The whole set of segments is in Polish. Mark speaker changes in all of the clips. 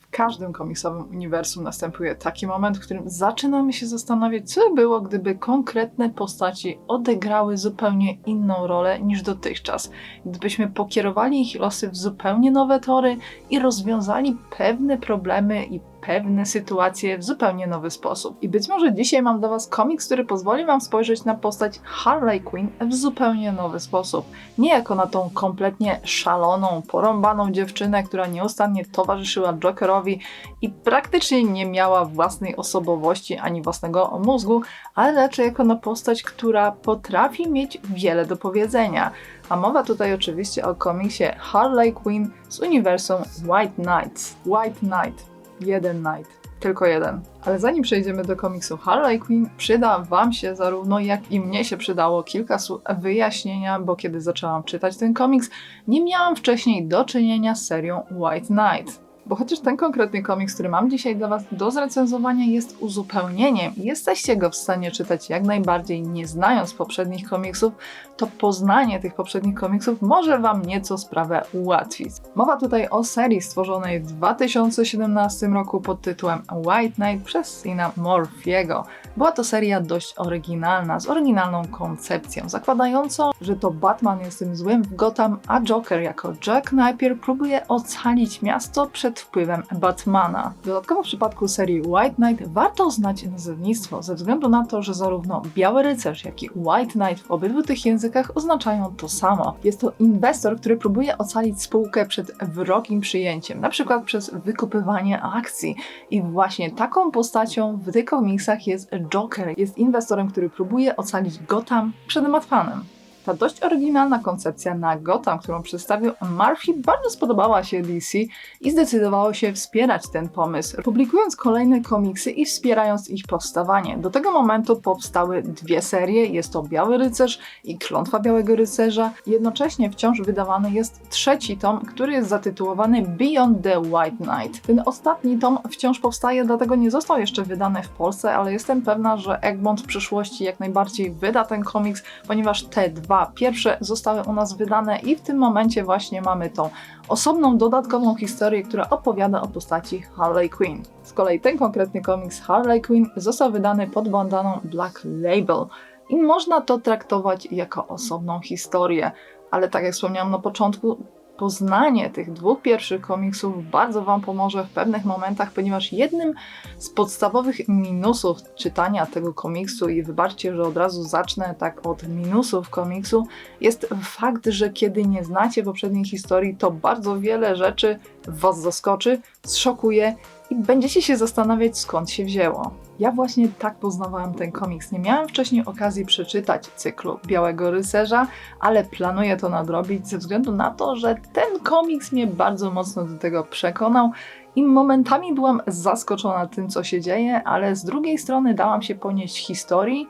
Speaker 1: W każdym komiksowym uniwersum następuje taki moment, w którym zaczynamy się zastanawiać, co by było, gdyby konkretne postaci odegrały zupełnie inną rolę niż dotychczas. Gdybyśmy pokierowali ich losy w zupełnie nowe tory i rozwiązali pewne problemy i pewne sytuacje w zupełnie nowy sposób. I być może dzisiaj mam dla Was komiks, który pozwoli Wam spojrzeć na postać Harley Quinn w zupełnie nowy sposób. Nie jako na tą kompletnie szaloną, porąbaną dziewczynę, która nieustannie towarzyszyła Jokerowi i praktycznie nie miała własnej osobowości ani własnego mózgu, ale raczej jako na postać, która potrafi mieć wiele do powiedzenia. A mowa tutaj oczywiście o komiksie Harley Quinn z uniwersum White Knights. White Knight jeden night. Tylko jeden. Ale zanim przejdziemy do komiksu Harley Quinn, przyda Wam się zarówno jak i mnie się przydało kilka wyjaśnienia, bo kiedy zaczęłam czytać ten komiks, nie miałam wcześniej do czynienia z serią White Knight. Bo chociaż ten konkretny komiks, który mam dzisiaj dla Was do zrecenzowania, jest uzupełnieniem i jesteście go w stanie czytać jak najbardziej nie znając poprzednich komiksów, to poznanie tych poprzednich komiksów może Wam nieco sprawę ułatwić. Mowa tutaj o serii stworzonej w 2017 roku pod tytułem White Knight przez Sina Morphiego. Była to seria dość oryginalna, z oryginalną koncepcją, zakładającą, że to Batman jest tym złym w Gotham, a Joker jako Jack Napier próbuje ocalić miasto przed wpływem Batmana. Dodatkowo w przypadku serii White Knight warto znać nazewnictwo, ze względu na to, że zarówno Biały Rycerz, jak i White Knight w obydwu tych językach oznaczają to samo. Jest to inwestor, który próbuje ocalić spółkę przed wrogim przyjęciem, na przykład przez wykupywanie akcji. I właśnie taką postacią w tych komiksach jest Joker. Jest inwestorem, który próbuje ocalić Gotham przed Batmanem. Ta dość oryginalna koncepcja na Gotham, którą przedstawił Murphy, bardzo spodobała się DC i zdecydowało się wspierać ten pomysł, publikując kolejne komiksy i wspierając ich powstawanie. Do tego momentu powstały dwie serie, jest to Biały Rycerz i Klątwa Białego Rycerza. Jednocześnie wciąż wydawany jest trzeci tom, który jest zatytułowany Beyond the White Knight. Ten ostatni tom wciąż powstaje, dlatego nie został jeszcze wydany w Polsce, ale jestem pewna, że Egmont w przyszłości jak najbardziej wyda ten komiks, ponieważ te dwa pierwsze zostały u nas wydane i w tym momencie właśnie mamy tą osobną, dodatkową historię, która opowiada o postaci Harley Quinn. Z kolei ten konkretny komiks Harley Quinn został wydany pod bandaną Black Label i można to traktować jako osobną historię. Ale tak jak wspomniałam na początku, poznanie tych dwóch pierwszych komiksów bardzo Wam pomoże w pewnych momentach, ponieważ jednym z podstawowych minusów czytania tego komiksu, i wybaczcie, że od razu zacznę tak od minusów komiksu, jest fakt, że kiedy nie znacie poprzedniej historii, to bardzo wiele rzeczy Was zaskoczy, zszokuje i będziecie się zastanawiać skąd się wzięło. Ja właśnie tak poznawałam ten komiks. Nie miałam wcześniej okazji przeczytać cyklu Białego Rycerza, ale planuję to nadrobić ze względu na to, że ten komiks mnie bardzo mocno do tego przekonał i momentami byłam zaskoczona tym, co się dzieje, ale z drugiej strony dałam się ponieść historii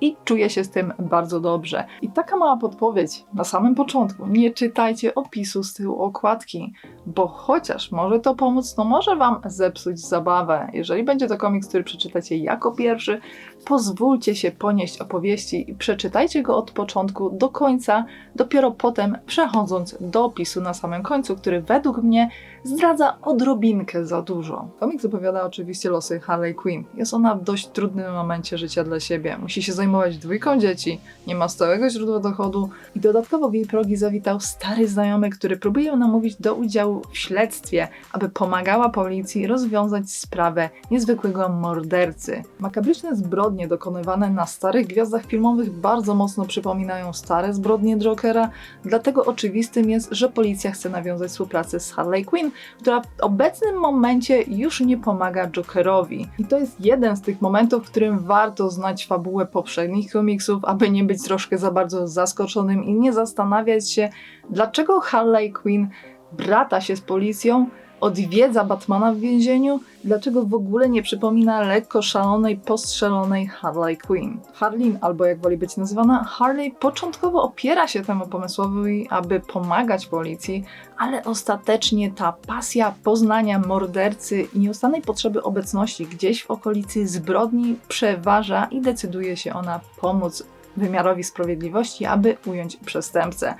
Speaker 1: i czuję się z tym bardzo dobrze. I taka mała podpowiedź na samym początku: nie czytajcie opisu z tyłu okładki, bo chociaż może to pomóc, to może Wam zepsuć zabawę. Jeżeli będzie to komiks, który przeczytacie jako pierwszy, pozwólcie się ponieść opowieści i przeczytajcie go od początku do końca, dopiero potem przechodząc do opisu na samym końcu, który według mnie zdradza odrobinkę za dużo. Komiks opowiada oczywiście losy Harley Quinn. Jest ona w dość trudnym momencie życia dla siebie. Musi się zajmować dwójką dzieci, nie ma stałego źródła dochodu i dodatkowo w jej progi zawitał stary znajomy, który próbuje ją namówić do udziału w śledztwie, aby pomagała policji rozwiązać sprawę niezwykłego mordercy. Makabryczne zbrodnie dokonywane na starych gwiazdach filmowych bardzo mocno przypominają stare zbrodnie Jokera, dlatego oczywistym jest, że policja chce nawiązać współpracę z Harley Quinn, która w obecnym momencie już nie pomaga Jokerowi. I to jest jeden z tych momentów, w którym warto znać fabułę poprzednich komiksów, aby nie być troszkę za bardzo zaskoczonym i nie zastanawiać się, dlaczego Harley Quinn brata się z policją, odwiedza Batmana w więzieniu, dlaczego w ogóle nie przypomina lekko szalonej, postrzelonej Harley Quinn. Harlin, albo jak woli być nazywana, Harley początkowo opiera się temu pomysłowi, aby pomagać policji, ale ostatecznie ta pasja poznania mordercy i nieustannej potrzeby obecności gdzieś w okolicy zbrodni przeważa i decyduje się ona pomóc wymiarowi sprawiedliwości, aby ująć przestępcę.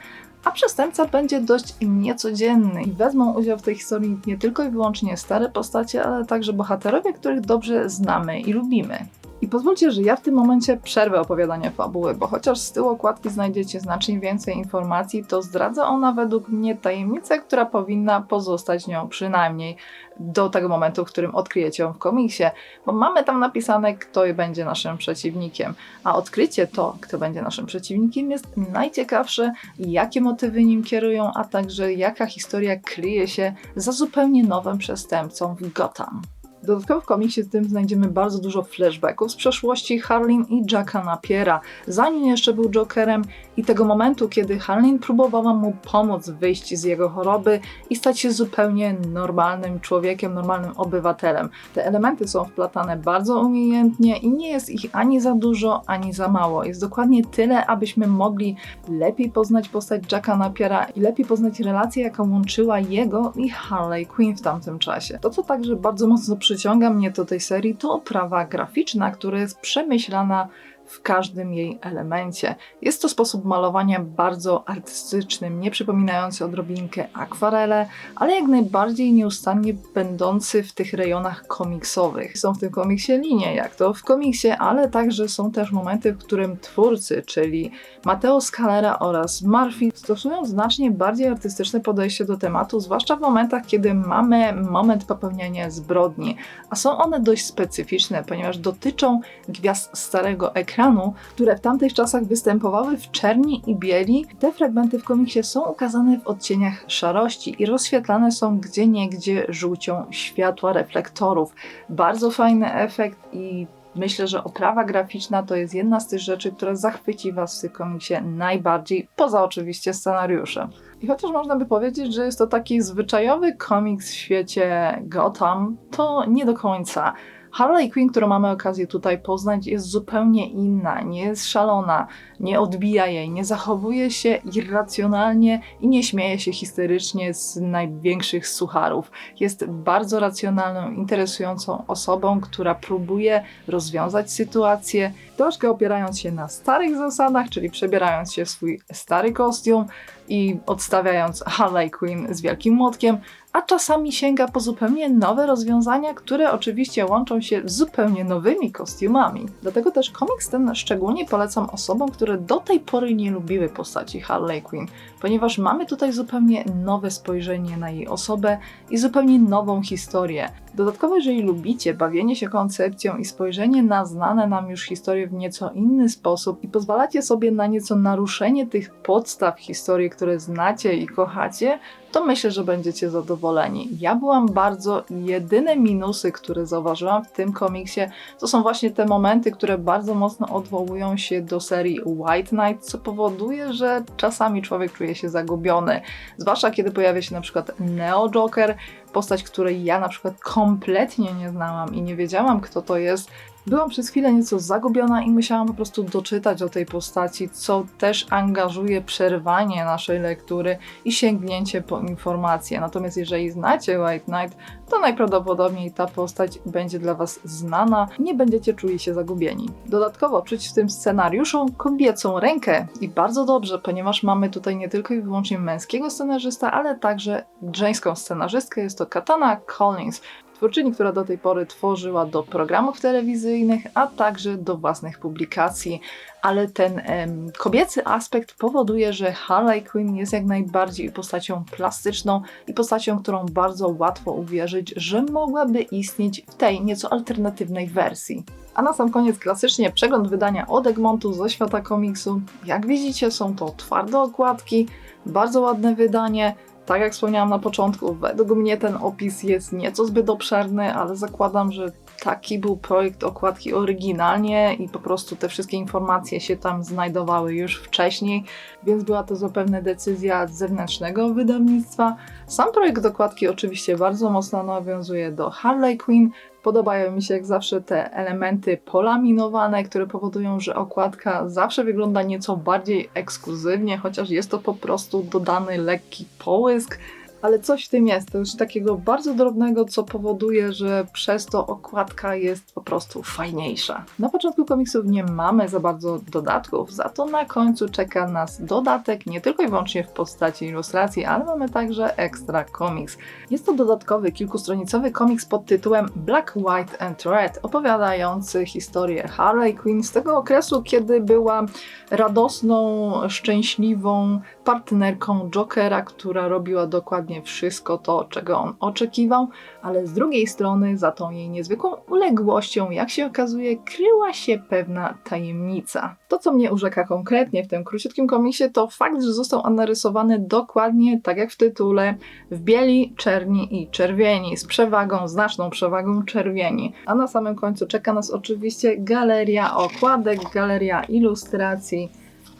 Speaker 1: A przestępca będzie dość niecodzienny i wezmą udział w tej historii nie tylko i wyłącznie stare postacie, ale także bohaterowie, których dobrze znamy i lubimy. I pozwólcie, że ja w tym momencie przerwę opowiadanie fabuły, bo chociaż z tyłu okładki znajdziecie znacznie więcej informacji, to zdradza ona według mnie tajemnicę, która powinna pozostać nią przynajmniej do tego momentu, w którym odkryjecie ją w komiksie, bo mamy tam napisane, kto będzie naszym przeciwnikiem, a odkrycie to, kto będzie naszym przeciwnikiem jest najciekawsze, jakie motywy nim kierują, a także jaka historia kryje się za zupełnie nowym przestępcą w Gotham. Dodatkowo w komiksie tym znajdziemy bardzo dużo flashbacków z przeszłości Harlin i Jacka Napiera, zanim jeszcze był Jokerem i tego momentu, kiedy Harlin próbowała mu pomóc wyjść z jego choroby i stać się zupełnie normalnym człowiekiem, normalnym obywatelem. Te elementy są wplatane bardzo umiejętnie i nie jest ich ani za dużo, ani za mało. Jest dokładnie tyle, abyśmy mogli lepiej poznać postać Jacka Napiera i lepiej poznać relację, jaka łączyła jego i Harley Quinn w tamtym czasie. To, co także bardzo mocno przyciąga mnie do tej serii, to oprawa graficzna, która jest przemyślana w każdym jej elemencie. Jest to sposób malowania bardzo artystyczny, nie przypominający odrobinkę akwarele, ale jak najbardziej nieustannie będący w tych rejonach komiksowych. Są w tym komiksie linie, jak to w komiksie, ale także są też momenty, w którym twórcy, czyli Mateo Scalera oraz Murphy stosują znacznie bardziej artystyczne podejście do tematu, zwłaszcza w momentach, kiedy mamy moment popełniania zbrodni, a są one dość specyficzne, ponieważ dotyczą gwiazd starego ekranu, ekranu, które w tamtych czasach występowały w czerni i bieli, te fragmenty w komiksie są ukazane w odcieniach szarości i rozświetlane są gdzie niegdzie żółcią światła reflektorów. Bardzo fajny efekt i Myślę, że oprawa graficzna to jest jedna z tych rzeczy, która zachwyci Was w tym komiksie najbardziej, poza oczywiście scenariuszem. I chociaż można by powiedzieć, że jest to taki zwyczajowy komiks w świecie Gotham, to nie do końca. Harley Quinn, którą mamy okazję tutaj poznać, jest zupełnie inna, nie jest szalona, nie odbija jej, nie zachowuje się irracjonalnie i nie śmieje się histerycznie z największych sucharów. Jest bardzo racjonalną, interesującą osobą, która próbuje rozwiązać sytuację, troszkę opierając się na starych zasadach, czyli przebierając się w swój stary kostium i odstawiając Harley Quinn z wielkim młotkiem, a czasami sięga po zupełnie nowe rozwiązania, które oczywiście łączą się z zupełnie nowymi kostiumami. Dlatego też komiks ten szczególnie polecam osobom, które do tej pory nie lubiły postaci Harley Quinn, ponieważ mamy tutaj zupełnie nowe spojrzenie na jej osobę i zupełnie nową historię. Dodatkowo, jeżeli lubicie bawienie się koncepcją i spojrzenie na znane nam już historie w nieco inny sposób i pozwalacie sobie na nieco naruszenie tych podstaw historii, które znacie i kochacie, to myślę, że będziecie zadowoleni. Ja byłam bardzo, jedyne minusy, które zauważyłam w tym komiksie, to są właśnie te momenty, które bardzo mocno odwołują się do serii White Knight, co powoduje, że czasami człowiek czuje się zagubiony. Zwłaszcza kiedy pojawia się na przykład Neo Joker, postać, której ja na przykład kompletnie nie znałam i nie wiedziałam, kto to jest, Byłam przez chwilę nieco zagubiona i musiałam po prostu doczytać o tej postaci, co też angażuje przerwanie naszej lektury i sięgnięcie po informacje. Natomiast jeżeli znacie White Knight, to najprawdopodobniej ta postać będzie dla Was znana nie będziecie czuli się zagubieni. Dodatkowo czuć w tym scenariuszu kobiecą rękę i bardzo dobrze, ponieważ mamy tutaj nie tylko i wyłącznie męskiego scenarzysta, ale także żeńską scenarzystkę. Jest to Katana Collins, twórczyni, która do tej pory tworzyła do programów telewizyjnych, a także do własnych publikacji. Ale ten em, kobiecy aspekt powoduje, że Harley Quinn jest jak najbardziej postacią plastyczną i postacią, którą bardzo łatwo uwierzyć, że mogłaby istnieć w tej nieco alternatywnej wersji. A na sam koniec klasycznie przegląd wydania od Egmontu ze świata komiksu. Jak widzicie są to twarde okładki, bardzo ładne wydanie, tak jak wspomniałam na początku, według mnie ten opis jest nieco zbyt obszerny, ale zakładam, że taki był projekt okładki oryginalnie i po prostu te wszystkie informacje się tam znajdowały już wcześniej, więc była to zapewne decyzja zewnętrznego wydawnictwa. Sam projekt okładki oczywiście bardzo mocno nawiązuje do Harley Quinn, Podobają mi się jak zawsze te elementy polaminowane, które powodują, że okładka zawsze wygląda nieco bardziej ekskluzywnie, chociaż jest to po prostu dodany lekki połysk. Ale coś w tym jest, coś takiego bardzo drobnego, co powoduje, że przez to okładka jest po prostu fajniejsza. Na początku komiksów nie mamy za bardzo dodatków, za to na końcu czeka nas dodatek, nie tylko i wyłącznie w postaci ilustracji, ale mamy także ekstra komiks. Jest to dodatkowy, kilkustronicowy komiks pod tytułem Black, White and Red, opowiadający historię Harley Quinn z tego okresu, kiedy była radosną, szczęśliwą partnerką Jokera, która robiła dokładnie wszystko to, czego on oczekiwał, ale z drugiej strony za tą jej niezwykłą uległością, jak się okazuje, kryła się pewna tajemnica. To, co mnie urzeka konkretnie w tym króciutkim komiksie, to fakt, że został narysowany dokładnie tak jak w tytule, w bieli, czerni i czerwieni, z przewagą, znaczną przewagą czerwieni. A na samym końcu czeka nas oczywiście galeria okładek, galeria ilustracji,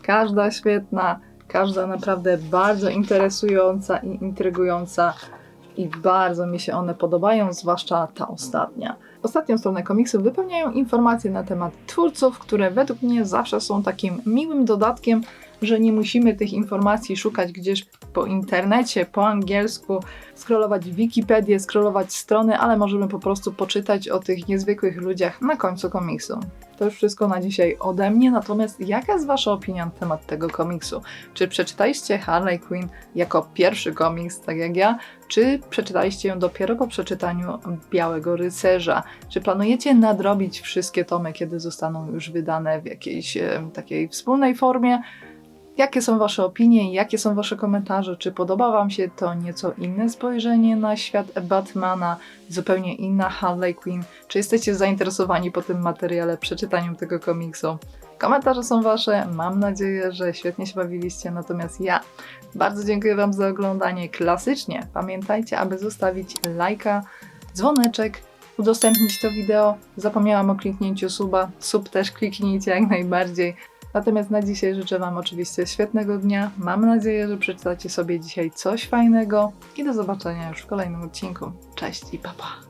Speaker 1: każda świetna, każda naprawdę bardzo interesująca i intrygująca i bardzo mi się one podobają, zwłaszcza ta ostatnia. Ostatnią stronę komiksu wypełniają informacje na temat twórców, które według mnie zawsze są takim miłym dodatkiem, że nie musimy tych informacji szukać gdzieś po internecie, po angielsku, scrollować Wikipedię, scrollować strony, ale możemy po prostu poczytać o tych niezwykłych ludziach na końcu komiksu. To już wszystko na dzisiaj ode mnie, natomiast jaka jest Wasza opinia na temat tego komiksu? Czy przeczytaliście Harley Quinn jako pierwszy komiks, tak jak ja, czy przeczytaliście ją dopiero po przeczytaniu Białego Rycerza? Czy planujecie nadrobić wszystkie tomy, kiedy zostaną już wydane w jakiejś e, takiej wspólnej formie? Jakie są Wasze opinie, jakie są Wasze komentarze? Czy podoba Wam się to nieco inne spojrzenie na świat Batmana, zupełnie inna Harley Quinn? Czy jesteście zainteresowani po tym materiale przeczytaniem tego komiksu? Komentarze są Wasze, mam nadzieję, że świetnie się bawiliście, natomiast ja bardzo dziękuję Wam za oglądanie. Klasycznie pamiętajcie, aby zostawić lajka, dzwoneczek, udostępnić to wideo. Zapomniałam o kliknięciu suba, sub też kliknijcie jak najbardziej. Natomiast na dzisiaj życzę Wam oczywiście świetnego dnia. Mam nadzieję, że przeczytacie sobie dzisiaj coś fajnego i do zobaczenia już w kolejnym odcinku. Cześć i papa. Pa.